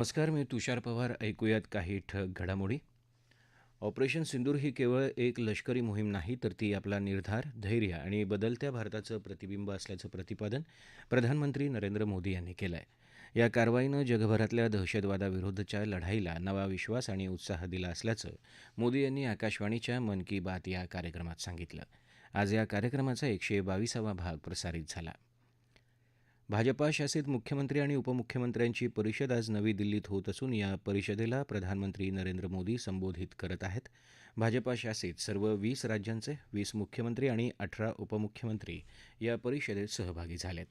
नमस्कार मी तुषार पवार. ऐकूयात काही ठग घडामोडी. ऑपरेशन सिंदूर ही केवळ एक लष्करी मोहीम नाही तर ती आपला निर्धार धैर्य आणि बदलत्या भारताचं प्रतिबिंब असल्याचं प्रतिपादन प्रधानमंत्री नरेंद्र मोदी यांनी केलं आहे या कारवाईनं जगभरातल्या दहशतवादाविरुद्धच्या लढाईला नवा विश्वास आणि उत्साह दिला असल्याचं मोदी यांनी आकाशवाणीच्या मन की बात या कार्यक्रमात सांगितलं. आज या कार्यक्रमाचा एकशे बावीसावा भाग प्रसारित झाला. भाजपा शासित मुख्यमंत्री आणि उपमुख्यमंत्र्यांची परिषद आज नवी दिल्लीत होत असून या परिषदेला प्रधानमंत्री नरेंद्र मोदी संबोधित करत आहेत. भाजपा शासित सर्व वीस राज्यांचे वीस मुख्यमंत्री आणि अठरा उपमुख्यमंत्री या परिषदेत सहभागी झालेत.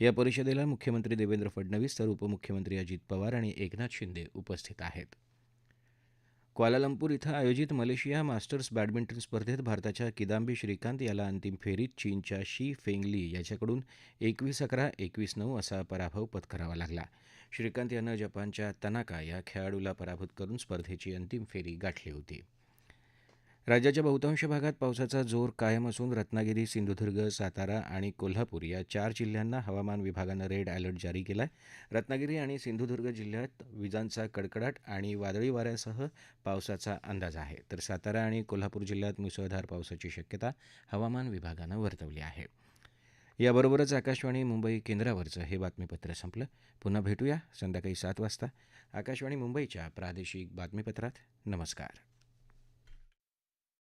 या परिषदेला मुख्यमंत्री देवेंद्र फडणवीस तर उपमुख्यमंत्री अजित पवार आणि एकनाथ शिंदे उपस्थित आहेत. क्वालालंपूर इथं आयोजित मलेशिया मास्टर्स बॅडमिंटन स्पर्धेत भारताच्या किदांबी श्रीकांत याला अंतिम फेरीत चीनच्या शी फेंगली याच्याकडून एकवीस अकरा एकवीस नऊ असा पराभव पत्करावा लागला. श्रीकांत यानं जपानच्या तनाका या खेळाडूला पराभूत करून स्पर्धेची अंतिम फेरी गाठली होती. राज्याच्या बहुतांश भागात पावसाचा जोर कायम असून रत्नागिरी सिंधुदुर्ग सातारा आणि कोल्हापूर या चार जिल्ह्यांना हवामान विभागानं रेड अलर्ट जारी केला आहे रत्नागिरी आणि सिंधुदुर्ग जिल्ह्यात विजांचा कडकडाट आणि वादळी वाऱ्यासह पावसाचा अंदाज आहे. तर सातारा आणि कोल्हापूर जिल्ह्यात मुसळधार पावसाची शक्यता हवामान विभागानं वर्तवली आहे. याबरोबरच आकाशवाणी मुंबई केंद्रावरचं हे बातमीपत्र संपलं. पुन्हा भेटूया संध्याकाळी सात वाजता. आकाशवाणी मुंबईच्या प्रादेशिक बातमीपत्रात. नमस्कार.